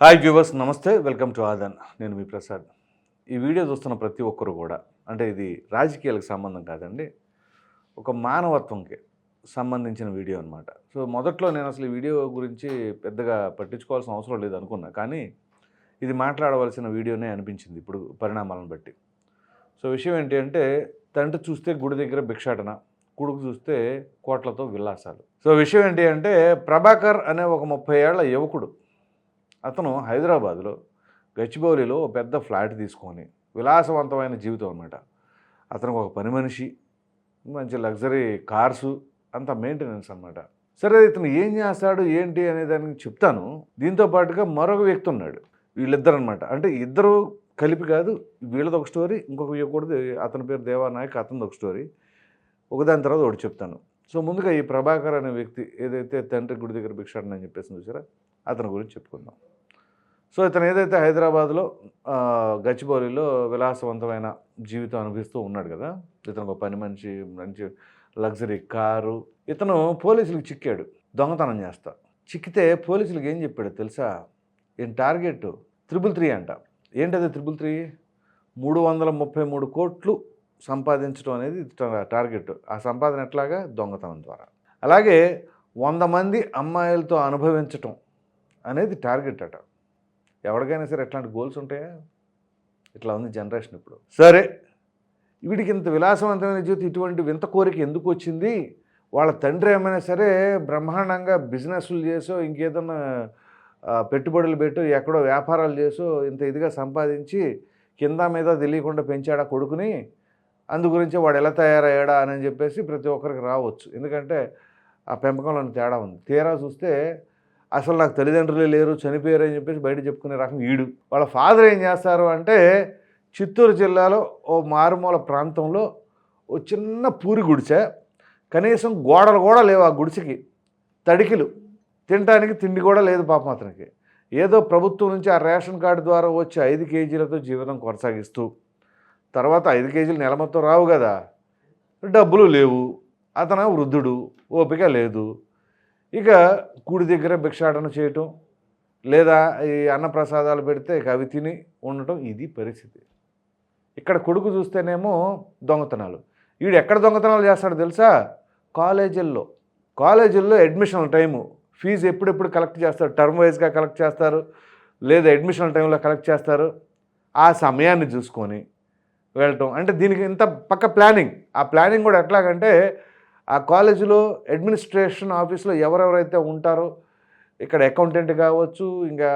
Hi viewers నమస్తే welcome to ఆదన్. నేను మీ ప్రసాద్. ఈ వీడియో చూస్తున్న ప్రతి ఒక్కరు కూడా అంటే ఇది రాజకీయాలకు సంబంధం కాదండి ఒక మానవత్వంకి సంబంధించిన వీడియో అనమాట సో మొదట్లో నేను అసలు ఈ వీడియో గురించి పెద్దగా పట్టించుకోవాల్సిన అవసరం లేదు అనుకున్నా కానీ ఇది మాట్లాడవలసిన వీడియోనే అనిపించింది ఇప్పుడు పరిణామాలను బట్టి. సో విషయం ఏంటి అంటే తండ్రి చూస్తే గుడి దగ్గర భిక్షాటన కొడుకు చూస్తే కోట్లతో విలాసాలు సో విషయం ఏంటి అంటే ప్రభాకర్ అనే ఒక ముప్పై ఏళ్ళ యువకుడు అతను హైదరాబాద్లో గచ్చిబౌలిలో ఒక పెద్ద ఫ్లాట్ తీసుకొని విలాసవంతమైన జీవితం అనమాట అతనికి ఒక పని మనిషి మంచి లగ్జరీ కార్సు అంత మెయింటెనెన్స్ అనమాట సరే ఇతను ఏం చేస్తాడు ఏంటి అనే దానికి చెప్తాను. దీంతో పాటుగా మరొక వ్యక్తి ఉన్నాడు. వీళ్ళిద్దరు అనమాట అంటే ఇద్దరు కలిపి కాదు వీళ్ళది ఒక స్టోరీ ఇంకొక యువకుడిది అతని పేరు దేవానాయక్ అతనిది ఒక స్టోరీ ఒకదాని తర్వాత ఒకటి చెప్తాను. సో ముందుగా ఈ ప్రభాకర్ అనే వ్యక్తి ఏదైతే తండ్రి గుడి దగ్గర భిక్షాటన అని చెప్పేసి చూసారా? అతని గురించి చెప్పుకుందాం. సో ఇతను ఏదైతే హైదరాబాద్లో గచ్చిబౌలిలో విలాసవంతమైన జీవితం అనుభవిస్తూ ఉన్నాడు కదా ఇతను ఒక పని మంచి మంచి లగ్జరీ కారు ఇతను పోలీసులకు చిక్కాడు దొంగతనం చేస్తా. చిక్కితే పోలీసులకు ఏం చెప్పాడు తెలుసా? ఈయన టార్గెట్ త్రిబుల్ త్రీ అంట. ఏంటది త్రిబుల్ త్రీ? మూడు వందల ముప్పై మూడు కోట్లు సంపాదించడం అనేది టార్గెట్. ఆ సంపాదన ఎట్లాగా? దొంగతనం ద్వారా. అలాగే వంద మంది అమ్మాయిలతో అనుభవించటం అనేది టార్గెట్ అట. ఎవరికైనా సరే ఎట్లాంటి గోల్స్ ఉంటాయా? ఇట్లా ఉంది జనరేషన్ ఇప్పుడు. సరే వీడికి ఇంత విలాసవంతమైన జీవితం ఇటువంటి వింత కోరిక ఎందుకు వచ్చింది? వాళ్ళ తండ్రి ఏమైనా సరే బ్రహ్మాండంగా బిజినెస్లు చేసో ఇంకేదన్నా పెట్టుబడులు పెట్టు ఎక్కడో వ్యాపారాలు చేసో ఇంత ఇదిగా సంపాదించి కింద మీద తెలియకుండా పెంచాడా కొడుకుని? అందు గురించి వాడు ఎలా తయారయ్యాడా అని చెప్పేసి ప్రతి ఒక్కరికి రావచ్చు. ఎందుకంటే ఆ పెంపకంలోని తేడా ఉంది. తీరా చూస్తే అసలు నాకు తల్లిదండ్రులే లేరు చనిపోయారు అని చెప్పేసి బయట చెప్పుకునే రకం ఈడు. వాళ్ళ ఫాదర్ ఏం చేస్తారు అంటే చిత్తూరు జిల్లాలో ఓ మారుమూల ప్రాంతంలో ఓ చిన్న పూరి గుడిసె కనీసం గోడలు కూడా లేవు ఆ గుడిసెకి. తడికిలు. తినడానికి తిండి కూడా లేదు పాపం అతనికి. ఏదో ప్రభుత్వం నుంచి ఆ రేషన్ కార్డు ద్వారా వచ్చే ఐదు కేజీలతో జీవితం కొనసాగిస్తూ తర్వాత ఐదు కేజీలు నెల మొత్తం రావు కదా. డబ్బులు లేవు. అతను వృద్ధుడు. ఓపిక లేదు. ఇక గుడి దగ్గర భిక్షాటన చేయటం లేదా ఈ అన్నప్రసాదాలు పెడితే ఇక అవి తిని ఉండటం ఇది పరిస్థితి. ఇక్కడ కొడుకు చూస్తేనేమో దొంగతనాలు. వీడు ఎక్కడ దొంగతనాలు చేస్తాడో తెలుసా? కాలేజీల్లో. కాలేజీల్లో అడ్మిషన్ టైము. ఫీజు ఎప్పుడెప్పుడు కలెక్ట్ చేస్తారు? టర్మ్ వైజ్గా కలెక్ట్ చేస్తారు? లేదా అడ్మిషన్ టైంలో కలెక్ట్ చేస్తారు? ఆ సమయాన్ని చూసుకొని వెళ్ళటం. అంటే దీనికి ఇంత పక్క ప్లానింగ్. ఆ ప్లానింగ్ కూడా ఎట్లాగంటే ఆ కాలేజీలో అడ్మినిస్ట్రేషన్ ఆఫీస్లో ఎవరెవరైతే ఉంటారో ఇక్కడ అకౌంటెంట్ కావచ్చు ఇంకా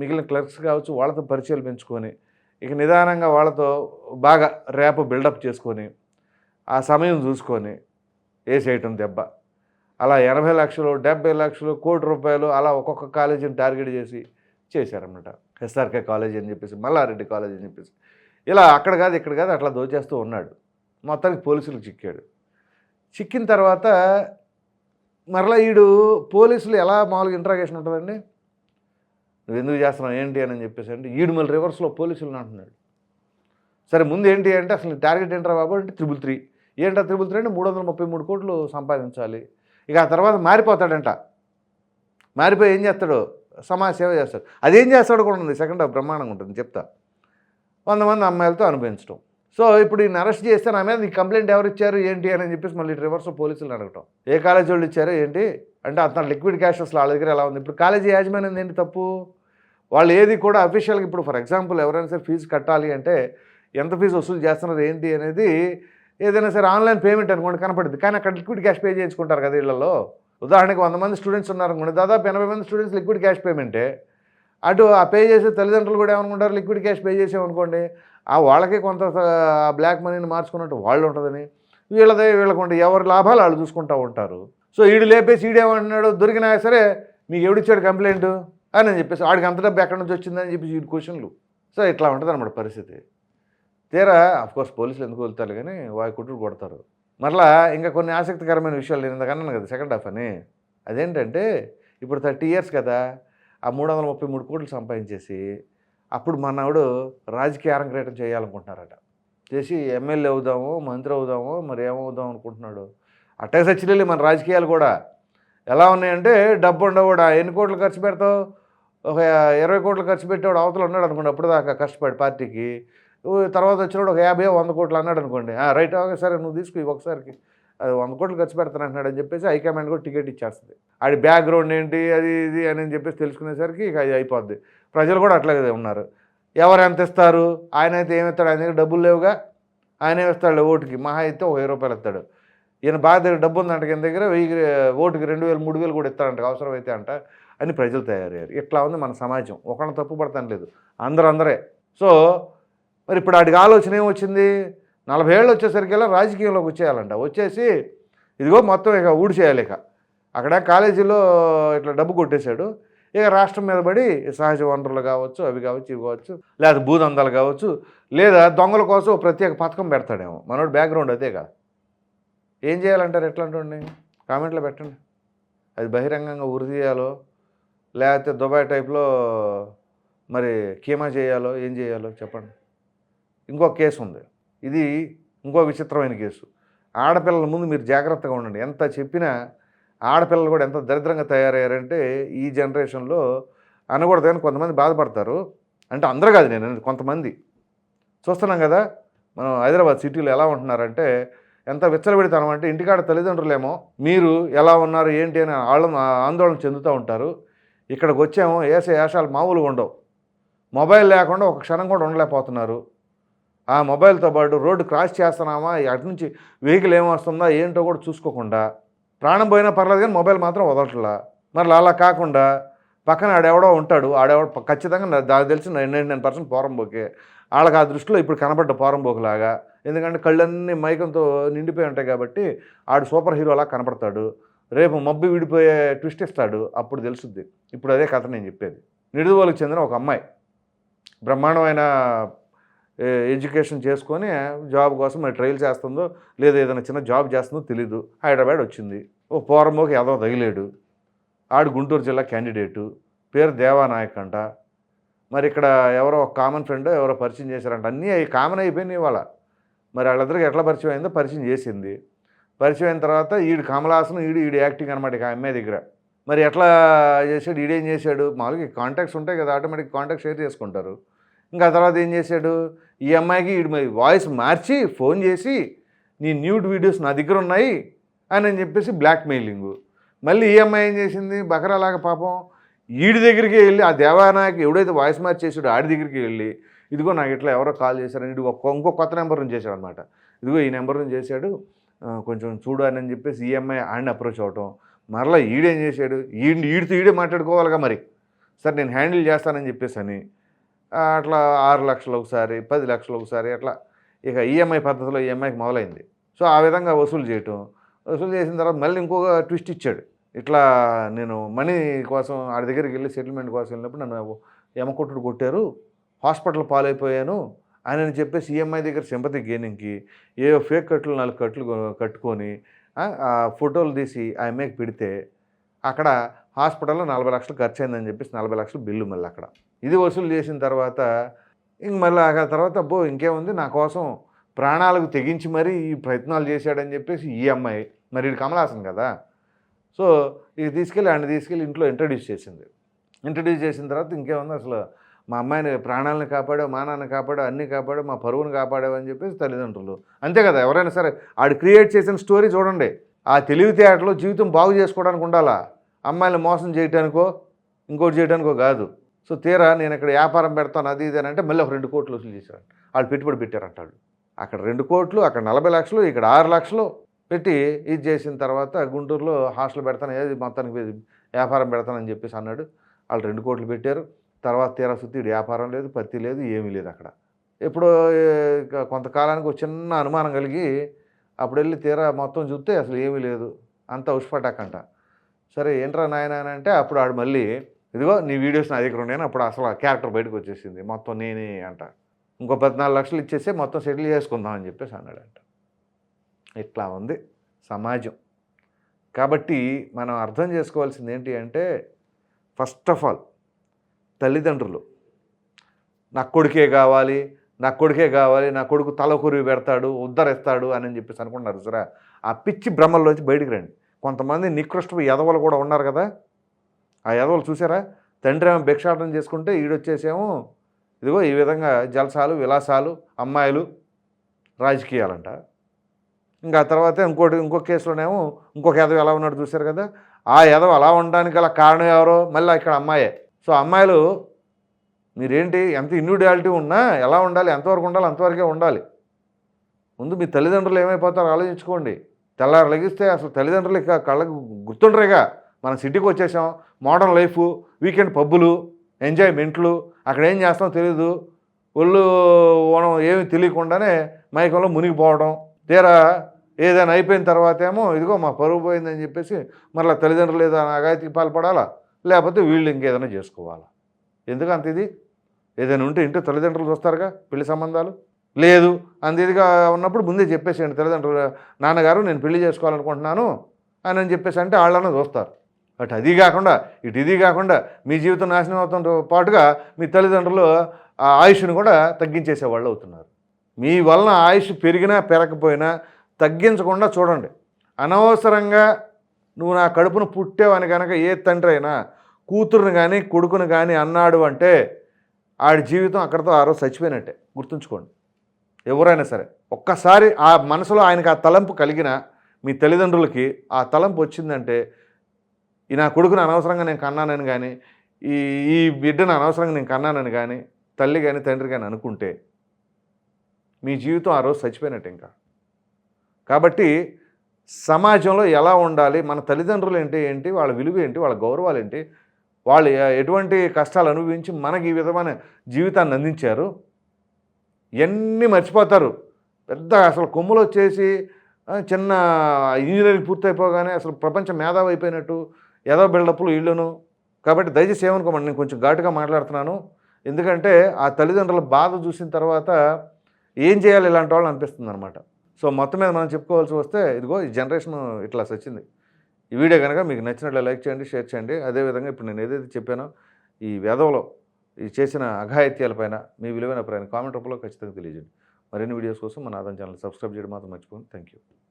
మిగిలిన క్లర్క్స్ కావచ్చు వాళ్ళతో పరిచయాలు పెంచుకొని ఇక నిదానంగా వాళ్ళతో బాగా ర్యాప్ బిల్డప్ చేసుకొని ఆ సమయం చూసుకొని వేసేయటం దెబ్బ. అలా ఎనభై లక్షలు డెబ్బై లక్షలు కోటి రూపాయలు అలా ఒక్కొక్క కాలేజీని టార్గెట్ చేసి చేశారన్నమాట. ఎస్ఆర్కే కాలేజ్ అని చెప్పేసి మల్లారెడ్డి కాలేజ్ అని చెప్పేసి. ఇలా అక్కడ కాదు ఇక్కడ కాదు అట్లా దోచేస్తూ ఉన్నాడు. మొత్తానికి పోలీసులు చిక్కాడు. చిక్కిన తర్వాత మరలా వీడు పోలీసులు ఎలా మామూలుగా ఇంట్రాగేషన్ ఉంటుందండి? నువ్వు ఎందుకు చేస్తున్నావు? ఏంటి అని చెప్పేసి అంటే ఈడు మళ్ళీ రివర్స్లో పోలీసులను అంటున్నాడు. సరే ముందు ఏంటి అంటే అసలు టార్గెట్ ఏంట్రా బాబు అంటే త్రిబుల్ త్రీ ఏంటా త్రిబుల్ త్రీ అంటే మూడు వందల ముప్పై మూడు కోట్లు సంపాదించాలి. ఇక ఆ తర్వాత మారిపోతాడంట. మారిపోయి ఏం చేస్తాడు? సమాజ సేవ చేస్తాడు. అదేం చేస్తాడు కూడా ఉంది. సెకండ్ హాఫ్ బ్రహ్మాండంగా ఉంటుంది. చెప్తా. వంద మంది అమ్మాయిలతో అనుభవించడం సో ఇప్పుడు ఈయన అరెస్ట్ చేస్తే నా మీద నీకు కంప్లైంట్ ఎవరు ఇచ్చారు ఏంటి అని చెప్పేసి మళ్ళీ రివర్స్ పోలీసులు అడగటం. ఏ కాలేజీ వాళ్ళు ఇచ్చారు ఏంటి? అంటే అతను లిక్విడ్ క్యాష్ అసలు వాళ్ళ దగ్గర ఎలా ఉంది? ఇప్పుడు కాలేజీ యాజమాన్యం ఏంటి తప్పు? వాళ్ళు ఏది కూడా అఫీషియల్గా ఇప్పుడు ఫర్ ఎగ్జాంపుల్ ఎవరైనా సరే ఫీజు కట్టాలి అంటే ఎంత ఫీజు వసూలు చేస్తున్నారు ఏంటి అనేది ఏదైనా సరే ఆన్లైన్ పేమెంట్ అనుకోండి కనపడుద్ది. కానీ అక్కడ లిక్విడ్ క్యాష్ పే చేయించుకుంటారు కదా ఇళ్ళలో ఉదాహరణకి వంద మంది స్టూడెంట్స్ ఉన్నారనుకోండి దాదాపు ఎనభై మంది స్టూడెంట్స్ లిక్విడ్ క్యాష్ పేమెంటే. అటు ఆ పే చేసే తల్లిదండ్రులు కూడా ఏమనుకుంటారు? లిక్విడ్ క్యాష్ పే చేసామనుకోండి ఆ వాళ్ళకే కొంత ఆ బ్లాక్ మనీని మార్చుకున్నట్టు వాళ్ళు ఉంటుందని వీళ్ళదే వీళ్ళకుంటే ఎవరి లాభాలు వాళ్ళు చూసుకుంటూ ఉంటారు. సో ఈడు లేపేసి ఈడేమంటున్నాడు దొరికినా సరే మీకు ఎవడిచ్చాడు కంప్లైంట్? అని చెప్పేసి వాడికి అంత డబ్బు ఎక్కడి నుంచి వచ్చిందని చెప్పేసి వీడి క్వశ్చన్లు. సో ఇట్లా ఉంటుంది అనమాట పరిస్థితి. తీరా అఫ్కోర్స్ పోలీసులు ఎందుకు వెళ్తారు కానీ వాయి కుట్టుడు కొడతారు. మరలా ఇంకా కొన్ని ఆసక్తికరమైన విషయాలు నేను ఇంతకన్నాను కదా సెకండ్ హాఫ్ అని. అదేంటంటే ఇప్పుడు థర్టీ ఇయర్స్ కదా ఆ మూడు వందల ముప్పై మూడు కోట్లు సంపాదించేసి అప్పుడు మనవాడు రాజకీయ అరంగేటం చేయాలనుకుంటున్నారట. చేసి ఎమ్మెల్యే అవుదాము మంత్రి అవుదాము మరి ఏమవుదాం అనుకుంటున్నాడు. అట్టే సచ్చిలే మన రాజకీయాలు కూడా ఎలా ఉన్నాయంటే డబ్బు ఉండవుడా కూడా ఎన్ని కోట్లు ఖర్చు పెడతావు? ఒక ఇరవై కోట్లు ఖర్చు పెట్టేవాడు అవతల ఉన్నాడు అనుకోండి అప్పుడు దాకా కష్టపడి పార్టీకి. తర్వాత వచ్చినప్పుడు ఒక యాభై వంద కోట్లు అన్నాడు అనుకోండి. రైట్ ఓకే సరే నువ్వు తీసుకు ఒకసారికి. అది వంద కోట్లు ఖర్చు పెడతానంటున్నాడు అని చెప్పేసి హైకమాండ్ కూడా టికెట్ ఇచ్చేస్తుంది. ఆడి బ్యాక్గ్రౌండ్ ఏంటి అది ఇది అని చెప్పేసి తెలుసుకునేసరికి ఇక అది అయిపోద్ది. ప్రజలు కూడా అట్లాగే ఉన్నారు. ఎవరు ఎంత ఇస్తారు? ఆయన అయితే ఏమిస్తాడు ఆయన దగ్గర డబ్బులు లేవుగా? ఆయనే ఇస్తాడు? ఓటుకి. మహా అయితే ఒక వెయ్యి రూపాయలు ఇస్తాడు. ఈయన బాగా దగ్గర డబ్బు ఉందంట ఈయన దగ్గర వెయ్యి ఓటుకి రెండు వేలు మూడు వేలు కూడా ఇస్తాడంట. అవసరం అయితే అంట అని ప్రజలు తయారయ్యారు. ఇట్లా ఉంది మన సమాజం. ఒకళ్ళని తప్పు పడతాను లేదు అందరూ అందరే. సో మరి ఇప్పుడు ఆడికి ఆలోచన ఏమొచ్చింది? నలభై ఏళ్ళు వచ్చేసరికల్లా రాజకీయంలోకి వచ్చేయాలంట. వచ్చేసి ఇదిగో మొత్తం ఇక ఊడిచేయాలి ఇక. అక్కడ కాలేజీలో ఇట్లా డబ్బు కొట్టేశాడు. ఇక రాష్ట్రం మీద పడి సహజ వనరులు కావచ్చు అవి కావచ్చు ఇవి కావచ్చు లేదా భూదందాలు కావచ్చు లేదా దొంగల కోసం ప్రత్యేక పథకం పెడతాడేమో. మనోడు బ్యాక్గ్రౌండ్ అదేగా ఏం చేయాలంటారు ఎట్లాంటి కామెంట్లో పెట్టండి. అది బహిరంగంగా ఉరి తీయాలో లేకపోతే దుబాయ్ టైప్లో మరి కీమా చేయాలో ఏం చేయాలో చెప్పండి. ఇంకో కేసు ఉంది ఇది ఇంకో విచిత్రమైన కేసు. ఆడపిల్లల ముందు మీరు జాగ్రత్తగా ఉండండి. ఎంత చెప్పినా ఆడపిల్లలు కూడా ఎంత దరిద్రంగా తయారయ్యారంటే ఈ జనరేషన్లో అనకూడదని కొంతమంది బాధపడతారు. అంటే అందరు కాదు నేను కొంతమంది. చూస్తున్నాం కదా మనం హైదరాబాద్ సిటీలో ఎలా ఉంటున్నారంటే ఎంత విచ్చలబెడతాం అంటే ఇంటికాడ తల్లిదండ్రులేమో మీరు ఎలా ఉన్నారు ఏంటి అని ఆళ్ళ ఆందోళన చెందుతూ ఉంటారు. ఇక్కడికి వచ్చామో వేసే వేషాలు మామూలుగా ఉండవు. మొబైల్ లేకుండా ఒక క్షణం కూడా ఉండలేకపోతున్నారు. ఆ మొబైల్తో పాటు రోడ్డు క్రాస్ చేస్తున్నామా అటు నుంచి వెహికల్ ఏమొస్తుందా? ఏంటో కూడా చూసుకోకుండా ప్రాణం పోయినా పర్లేదు కానీ మొబైల్ మాత్రం వదలట్లా. మరి అలా కాకుండా పక్కన ఆడెవడో ఉంటాడు. ఆడెవడో ఖచ్చితంగా దాని తెలిసి నైన్ నైన్ పర్సెంట్ పోరంబోకే. వాళ్ళకి ఆ దృష్టిలో ఇప్పుడు కనబడ్డ పోరంబోకులాగా. ఎందుకంటే కళ్ళన్నీ మైకంతో నిండిపోయి ఉంటాయి కాబట్టి ఆడు సూపర్ హీరోలా కనపడతాడు. రేపు మబ్బు విడిపోయే ట్విస్ట్ ఇస్తాడు. అప్పుడు తెలుసుద్ది. ఇప్పుడు అదే కథ నేను చెప్పేది. నిడుదోలకు చెందిన ఒక అమ్మాయి. బ్రహ్మాండమైన ఎడ్యుకేషన్ చేసుకొని జాబ్ కోసం మరి ట్రైల్ చేస్తుందో లేదా ఏదైనా చిన్న జాబ్ చేస్తుందో తెలీదు. హైదరాబాద్ వచ్చింది. ఓ పోరంబోకి ఎదవ తగిలేడు. ఆడు గుంటూరు జిల్లా క్యాండిడేటు. పేరు దేవానాయక్ అంట. మరి ఇక్కడ ఎవరో ఒక కామన్ ఫ్రెండ్ ఎవరో పరిచయం చేశారంట. అన్నీ అవి కామన్ అయిపోయినాయి ఇవాళ. మరి వాళ్ళిద్దరికి ఎట్లా పరిచయం అయిందో పరిచయం చేసింది. పరిచయం అయిన తర్వాత ఈడు కమలాసనం ఈడు ఈడు యాక్టింగ్ అనమాట ఇక అమ్మాయి దగ్గర. మరి ఎట్లా చేశాడు ఈడేం చేశాడు? మామూలుగా కాంటాక్ట్స్ ఉంటాయి కదా ఆటోమేటిక్ కాంటాక్ట్ షేర్ చేసుకుంటారు. ఇంకా ఆ తర్వాత ఏం చేశాడు? ఈ అమ్మాయికి వీడి వాయిస్ మార్చి ఫోన్ చేసి నీ న్యూడ్ వీడియోస్ నా దగ్గర ఉన్నాయి అని అని చెప్పేసి బ్లాక్మెయిలింగ్. మళ్ళీ ఈ అమ్మాయి ఏం చేసింది? బకరాలాగా పాపం ఈడి దగ్గరికి వెళ్ళి ఆ దేవానాయకి ఎవడైతే వాయిస్ మార్చి చేసాడో ఆడి దగ్గరికి వెళ్ళి ఇదిగో నాకు ఇట్లా ఎవరో కాల్ చేశారని ఇదిగో ఒక్క- ఇంకో కొత్త నెంబర్ నుంచి చేశాడు అనమాట ఇదిగో ఈ నెంబర్ నుంచి చేశాడు కొంచెం చూడు అని చెప్పేసి ఈ అమ్మాయి ఆడిని అప్రోచ్ అవటం మరలా ఈడేం చేశాడు? ఈడిని ఈడితో ఈడే మాట్లాడుకోవాలిగా మరి. సరే నేను హ్యాండిల్ చేస్తానని చెప్పేసి అని అట్లా ఆరు లక్షలు ఒకసారి పది లక్షలు ఒకసారి అట్లా ఇక ఈఎంఐ పద్ధతిలో ఈఎంఐకి మొదలైంది. సో ఆ విధంగా వసూలు చేయటం వసూలు చేసిన తర్వాత మళ్ళీ ఇంకొక ట్విస్ట్ ఇచ్చాడు. ఇట్లా నేను మనీ కోసం ఆడి దగ్గరికి వెళ్ళి సెటిల్మెంట్ కోసం వెళ్ళినప్పుడు నన్ను ఎమకొట్టుడు కొట్టారు హాస్పిటల్ పాలైపోయాను అని అని చెప్పేసి ఈఎంఐ దగ్గర సింపతి గేనింగ్కి ఏ ఫేక్ కట్లు నాలుగు కట్లు కట్టుకొని ఆ ఫోటోలు తీసి ఆ అమ్మాయికి పెడితే అక్కడ హాస్పిటల్లో నలభై లక్షలు ఖర్చు అయిందని చెప్పేసి నలభై లక్షలు బిల్లు మళ్ళీ అక్కడ. ఇది వసూలు చేసిన తర్వాత ఇంక మళ్ళీ ఆ తర్వాత అబ్బో ఇంకేముంది? నా కోసం ప్రాణాలకు తెగించి మరీ ఈ ప్రయత్నాలు చేశాడని చెప్పేసి ఈ అమ్మాయి మరి ఇది కమలాసన్ కదా? సో ఇది తీసుకెళ్ళి ఆయన తీసుకెళ్ళి ఇంట్లో ఇంట్రడ్యూస్ చేసింది. ఇంట్రడ్యూస్ చేసిన తర్వాత ఇంకేముంది? అసలు మా అమ్మాయిని ప్రాణాలను కాపాడావు మానాన్ని కాపాడావు అన్నీ కాపాడావు మా పరువును కాపాడావు అని చెప్పేసి తల్లిదండ్రులు. అంతే కదా? ఎవరైనా సరే ఆడు క్రియేట్ చేసిన స్టోరీ చూడండి. ఆ తెలివితేటలో జీవితం బాగు చేసుకోవడానికి ఉండాలా? అమ్మాయిని మోసం చేయడానికో ఇంకోటి చేయడానికో కాదు. సో తీరా నేను ఇక్కడ వ్యాపారం పెడతాను అది ఇది అని అంటే మళ్ళీ ఒక రెండు కోట్లు వసూలు చేశారు వాళ్ళు పెట్టుబడి పెట్టారంట వాళ్ళు. అక్కడ రెండు కోట్లు అక్కడ నలభై లక్షలు ఇక్కడ ఆరు లక్షలు పెట్టి ఇది చేసిన తర్వాత గుంటూరులో హాస్టల్ పెడతాను ఏది మొత్తానికి వ్యాపారం పెడతానని చెప్పేసి అన్నాడు. వాళ్ళు రెండు కోట్లు పెట్టారు. తర్వాత తీరా సుత్తి వ్యాపారం లేదు పత్తి లేదు ఏమీ లేదు అక్కడ. ఎప్పుడో ఇక కొంతకాలానికి ఒక చిన్న అనుమానం కలిగి అప్పుడు వెళ్ళి తీరా మొత్తం చూస్తే అసలు ఏమీ లేదు. అంతా ఉష్పటాకంట. సరే ఏంట్రా నాయన అని అంటే అప్పుడు ఆడు మళ్ళీ ఇదిగో నీ వీడియోస్ నా దగ్గర ఉన్నాయని అప్పుడు అసలు ఆ క్యారెక్టర్ బయటకు వచ్చేసింది. మొత్తం నేనే అంట. ఇంకో పద్నాలుగు లక్షలు ఇచ్చేస్తే మొత్తం సెటిల్ చేసుకుందాం అని చెప్పేసి అన్నాడంట. ఇట్లా ఉంది సమాజం. కాబట్టి మనం అర్థం చేసుకోవాల్సింది ఏంటి అంటే ఫస్ట్ ఆఫ్ ఆల్ తల్లిదండ్రులు నా కొడుకే కావాలి నా కొడుకే కావాలి నా కొడుకు తల కురివి పెడతాడు ఉద్ధరిస్తాడు అని చెప్పేసి అనుకుంటున్నారు సరే ఆ పిచ్చి భ్రమల్లోంచి బయటికి రండి. కొంతమంది నికృష్టపు యదవలు కూడా ఉన్నారు కదా. ఆ యదవలు చూసారా? తండ్రి ఏమో భిక్షాటం చేసుకుంటే ఈడొచ్చేసేమో ఇదిగో ఈ విధంగా జలసాలు విలాసాలు అమ్మాయిలు రాజకీయాలంట. ఇంకా ఆ తర్వాత ఇంకోటి ఇంకో కేసులోనేమో ఇంకొక ఎదవ ఎలా ఉన్నాడు చూశారు కదా? ఆ ఎదవ అలా ఉండడానికి గల కారణం ఎవరో? మళ్ళీ ఇక్కడ అమ్మాయే. సో అమ్మాయిలు మీరేంటి? ఎంత ఇన్యూడియాలిటీ ఉన్నా ఎలా ఉండాలి? ఎంతవరకు ఉండాలి? అంతవరకే ఉండాలి. ముందు మీ తల్లిదండ్రులు ఏమైపోతారో ఆలోచించుకోండి. తెల్లారు లెగిస్తే అసలు తల్లిదండ్రులు ఇక కళ్ళకు గుర్తుండరేగా. మనం సిటీకి వచ్చేసాం మోడర్న్ లైఫ్ వీకెండ్ పబ్బులు ఎంజాయ్మెంట్లు అక్కడ ఏం చేస్తామో తెలియదు ఒళ్ళు మనం ఏమి తెలియకుండానే మైకంలో మునిగిపోవడం తీరా ఏదైనా అయిపోయిన తర్వాత ఏమో ఇదిగో మా పరువు పోయిందని చెప్పేసి మరలా తల్లిదండ్రులు ఏదైనా అగాయతికి పాల్పడాలా? లేకపోతే వీళ్ళు ఇంకేదైనా చేసుకోవాలా? ఎందుకంత ఇది? ఏదైనా ఉంటే ఇంట్లో తల్లిదండ్రులు చూస్తారుగా పెళ్ళి సంబంధాలు? లేదు. అంత ఇదిగా ఉన్నప్పుడు ముందే చెప్పేసేయండి తల్లిదండ్రులు నాన్నగారు నేను పెళ్ళి చేసుకోవాలనుకుంటున్నాను అని అని చెప్పేసి అంటే వాళ్ళని చూస్తారు. అటు అది కాకుండా ఇటు ఇది కాకుండా మీ జీవితం నాశనం అవుతుంతో పాటుగా మీ తల్లిదండ్రులు ఆ ఆయుష్ను కూడా తగ్గించేసే వాళ్ళు అవుతున్నారు. మీ వలన ఆయుష్ పెరిగినా పెరగకపోయినా తగ్గించకుండా చూడండి. అనవసరంగా నువ్వు నా కడుపును పుట్టావని కనుక ఏ తండ్రి అయినా కూతురుని కానీ కొడుకుని కానీ అన్నాడు అంటే ఆడి జీవితం అక్కడితో ఆ రోజు చచ్చిపోయినట్టే. గుర్తుంచుకోండి. ఎవరైనా సరే ఒక్కసారి ఆ మనసులో ఆయనకి ఆ తలంపు కలిగిన మీ తల్లిదండ్రులకి ఆ తలంపు వచ్చిందంటే ఈ నా కొడుకుని అనవసరంగా నేను కన్నానని కానీ ఈ ఈ బిడ్డను అనవసరంగా నేను కన్నానని కానీ తల్లి కానీ తండ్రి కానీ అనుకుంటే మీ జీవితం ఆ రోజు చచ్చిపోయినట్టు ఇంకా. కాబట్టి సమాజంలో ఎలా ఉండాలి మన తల్లిదండ్రులు ఏంటి ఏంటి వాళ్ళ విలువ ఏంటి వాళ్ళ గౌరవాలు ఏంటి వాళ్ళు ఎటువంటి కష్టాలు అనుభవించి మనకి ఈ విధమైన జీవితాన్ని అందించారు ఇవన్నీ మర్చిపోతారు. పెద్ద అసలు కొమ్ములు వచ్చేసి చిన్న ఇంజనీరింగ్ పూర్తయిపోగానే అసలు ప్రపంచం మేధావి అయిపోయినట్టు ఏదో బిల్డప్లు ఇళ్ళను. కాబట్టి దయచేసి ఏమనుకోమండి నేను కొంచెం ఘాటుగా మాట్లాడుతున్నాను. ఎందుకంటే ఆ తల్లిదండ్రుల బాధ చూసిన తర్వాత ఏం చేయాలి ఇలాంటి వాళ్ళు అనిపిస్తుంది అనమాట సో మొత్తం మీద మనం చెప్పుకోవాల్సి వస్తే ఇదిగో ఈ జనరేషన్ ఇట్లా వచ్చింది ఈ వీడియో కనుక మీకు నచ్చినట్లు లైక్ చేయండి షేర్ చేయండి. అదేవిధంగా ఇప్పుడు నేను ఏదైతే చెప్పానో ఈ వేదంలో చేసిన అఘాయిత్యాలపైన మీ విలువైన ప్రయాణ కామెంట్ రూపంలో ఖచ్చితంగా తెలియజేయండి. మరిన్ని వీడియోస్ కోసం మన ఆదాయం ఛానల్ సబ్స్క్రైబ్ చేయడం మాత్రం మర్చిపోండి థ్యాంక్ యూ